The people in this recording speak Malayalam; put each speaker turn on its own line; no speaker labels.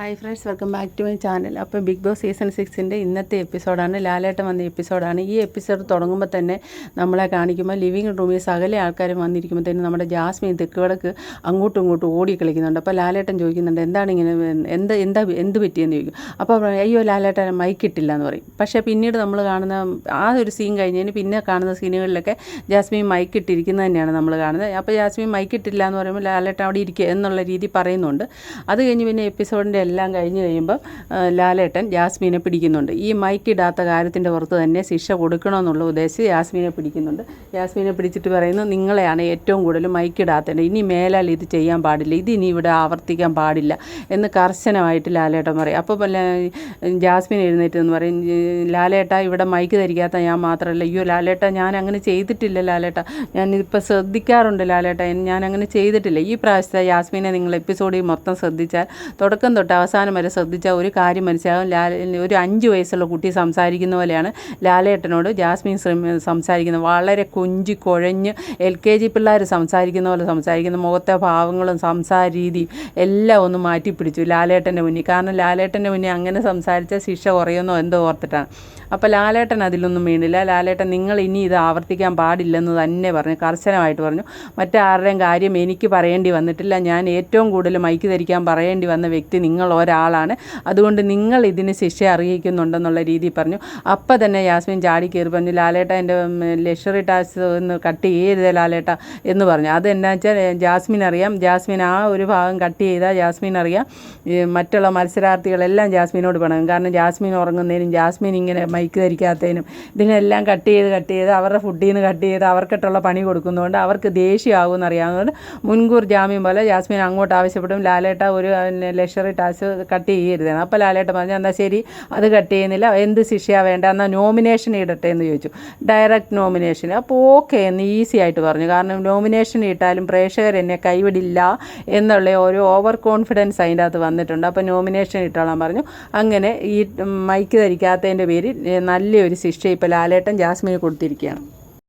Hi friends welcome back to my channel അപ്പോൾ ബിഗ് ബോസ് സീസൺ സിക്സിന്റെ ഇന്നത്തെ എപ്പിസോഡാണ് ലാലേട്ടൻ വന്ന എപ്പിസോഡാണ് ഈ എപ്പിസോഡ് തുടങ്ങുമ്പോൾ തന്നെ നമ്മളെ കാണിക്കുമ്പോൾ ലിവിങ് റൂമിൽ സകല ആൾക്കാരും വന്നിരിക്കുമ്പോൾ തന്നെ നമ്മുടെ ജാസ്മിൻ തെക്കുവടക്ക് അങ്ങോട്ടും ഇങ്ങോട്ടും ഓടി കളിക്കുന്നുണ്ട്. അപ്പോൾ ലാലേട്ടൻ ചോദിക്കുന്നുണ്ട് എന്താണ് ഇങ്ങനെ എന്ത് എന്താ എന്ത് പറ്റിയെന്ന് ചോദിക്കും. അപ്പോൾ അയ്യോ ലാലേട്ടൻ മൈക്കിട്ടില്ല എന്ന് പറയും. പക്ഷേ പിന്നീട് നമ്മൾ കാണുന്ന ആ ഒരു സീൻ കഴിഞ്ഞതിന് പിന്നെ കാണുന്ന സീനുകളിലൊക്കെ ജാസ്മിൻ മൈക്ക് മൈക്കിട്ടിരിക്കുന്നത് തന്നെയാണ് നമ്മൾ കാണുന്നത്. അപ്പോൾ ജാസ്മിൻ മൈക്ക് മൈക്കിട്ടില്ല എന്ന് പറയുമ്പോൾ ലാലേട്ടൻ അവിടെ ഇരിക്കുക എന്നുള്ള രീതി പറയുന്നുണ്ട്. അത് കഴിഞ്ഞ് പിന്നെ എപ്പിസോഡിന്റെ എല്ലാം കഴിഞ്ഞ് കഴിയുമ്പോൾ ലാലേട്ടൻ ജാസ്മീനെ പിടിക്കുന്നുണ്ട്. ഈ മൈക്ക് ഇടാത്ത കാര്യത്തിന്റെ പുറത്ത് തന്നെ ശിക്ഷ കൊടുക്കണമെന്നുള്ള ഉദ്ദേശിച്ച് ജാസ്മീനെ പിടിക്കുന്നുണ്ട്. ജാസ്മീനെ പിടിച്ചിട്ട് പറയുന്നു നിങ്ങളെയാണ് ഏറ്റവും കൂടുതൽ മൈക്ക് ഇടാത്തേണ്ടത് ഇനി മേലാൽ ഇത് ചെയ്യാൻ പാടില്ല. ഇത് ഇനി ഇവിടെ ആവർത്തിക്കാൻ പാടില്ല. എന്ന് കർശനമായിട്ട് ലാലേട്ടൻ പറയും. അപ്പോൾ ജാസ്മിൻ എഴുന്നേറ്റ് എന്ന് പറയും ലാലേട്ട ഇവിടെ മൈക്ക് ധരിക്കാത്ത ഞാൻ മാത്രമല്ല. അയ്യോ ലാലേട്ട ഞാൻ അങ്ങനെ ചെയ്തിട്ടില്ല ലാലേട്ട. ഞാൻ ഇപ്പോൾ ശ്രദ്ധിക്കാറുണ്ട് ലാലേട്ട. ഞാൻ അങ്ങനെ ചെയ്തിട്ടില്ല. ഈ പ്രാവശ്യത്തെ ജാസ്മിനെ നിങ്ങൾ എപ്പിസോഡിൽ മൊത്തം ശ്രദ്ധിച്ചാൽ തുടക്കം തൊട്ട് അവസാനം വരെ ശ്രദ്ധിച്ചാൽ ഒരു കാര്യം മനസ്സിലാകും ലാൽ ഒരു അഞ്ച് വയസ്സുള്ള കുട്ടി സംസാരിക്കുന്ന പോലെയാണ്. ലാലേട്ടനോട് ജാസ്മിൻ സംസാരിക്കുന്നത് വളരെ കൊഞ്ചി കുഴഞ്ഞ് എൽ കെ ജി പിള്ളേർ സംസാരിക്കുന്ന പോലെ സംസാരിക്കുന്ന മുഖത്തെ ഭാവങ്ങളും സംസാര രീതിയും എല്ലാം ഒന്ന് മാറ്റിപ്പിടിച്ചു ലാലേട്ടന്റെ മുന്നിൽ. കാരണം ലാലേട്ടന്റെ മുന്നിൽ അങ്ങനെ സംസാരിച്ചാൽ ശിക്ഷ കുറയുന്നോ എന്തോ ഓർത്തിട്ടാണ്. അപ്പോൾ ലാലേട്ടൻ അതിലൊന്നും വീണില്ല. ലാലേട്ടൻ നിങ്ങൾ ഇനി ഇത് ആവർത്തിക്കാൻ പാടില്ലെന്ന് തന്നെ പറഞ്ഞു. കർശനമായിട്ട് പറഞ്ഞു. മറ്റാരുടെയും കാര്യം എനിക്ക് പറയേണ്ടി വന്നിട്ടില്ല. ഞാൻ ഏറ്റവും കൂടുതൽ മൈക്ക് ധരിക്കാൻ പറയേണ്ടി വന്ന വ്യക്തി നിങ്ങൾ ഒരാളാണ്. അതുകൊണ്ട് നിങ്ങൾ ഇതിന് ശിക്ഷ അറിയിക്കുന്നുണ്ടെന്നുള്ള രീതിയിൽ പറഞ്ഞു. അപ്പം തന്നെ യാസ്മിൻ ചാടി കയറി പറഞ്ഞു. ലാലേട്ട എന്റെ ലക്ഷറി ടാക്സ് ഒന്ന് കട്ട് ചെയ്യരുത് ലാലേട്ട എന്ന് പറഞ്ഞു. അത് എന്നാ വെച്ചാൽ ജാസ്മിൻ അറിയാം. ജാസ്മിൻ ആ ഒരു ഭാഗം കട്ട് ചെയ്താൽ ജാസ്മിൻ അറിയാം. മറ്റുള്ള മത്സരാർത്ഥികളെല്ലാം ജാസ്മിനോട് പറയണം കാരണം ജാസ്മിൻ ഉറങ്ങുന്നതിനും ജാസ്മിൻ ഇങ്ങനെ മൈക്ക് ധരിക്കാത്തതിനും ഇതിനെല്ലാം കട്ട് ചെയ്ത് കട്ട് ചെയ്ത് അവരുടെ ഫുഡിൽ നിന്ന് കട്ട് ചെയ്ത് അവർക്കിട്ടുള്ള പണി കൊടുക്കുന്നതുകൊണ്ട് അവർക്ക് ദേഷ്യമാകുമെന്ന് അറിയാവുന്നതുകൊണ്ട് മുൻകൂർ ജാമ്യം പോലെ ജാസ്മിൻ അങ്ങോട്ട് ആവശ്യപ്പെടും. ലാലേട്ട ഒരു ലക്ഷറി ടാസ് കട്ട് ചെയ്യരുതാണ് അപ്പോൾ ലാലേട്ട പറഞ്ഞു എന്നാൽ ശരി അത് കട്ട് ചെയ്യുന്നില്ല. എന്ത് ശിക്ഷയാണ് വേണ്ട? എന്നാൽ നോമിനേഷൻ ഇടട്ടെ എന്ന് ചോദിച്ചു. ഡയറക്റ്റ് നോമിനേഷൻ അപ്പോൾ ഓക്കെ എന്ന് ഈസി ആയിട്ട് പറഞ്ഞു. കാരണം നോമിനേഷൻ ഇട്ടാലും പ്രേക്ഷകർ എന്നെ കൈവിടില്ല എന്നുള്ള ഒരു ഓവർ കോൺഫിഡൻസ് അതിന്റെ അകത്ത് വന്നിട്ടുണ്ട്. അപ്പോൾ നോമിനേഷൻ ഇട്ടോളാൻ പറഞ്ഞു. അങ്ങനെ ഈ മൈക്ക് ധരിക്കാത്തതിന്റെ പേരിൽ നല്ലൊരു ശിക്ഷ ഇപ്പോൾ ലാലേട്ടൻ ജാസ്മിന് കൊടുത്തിരിക്കുകയാണ്.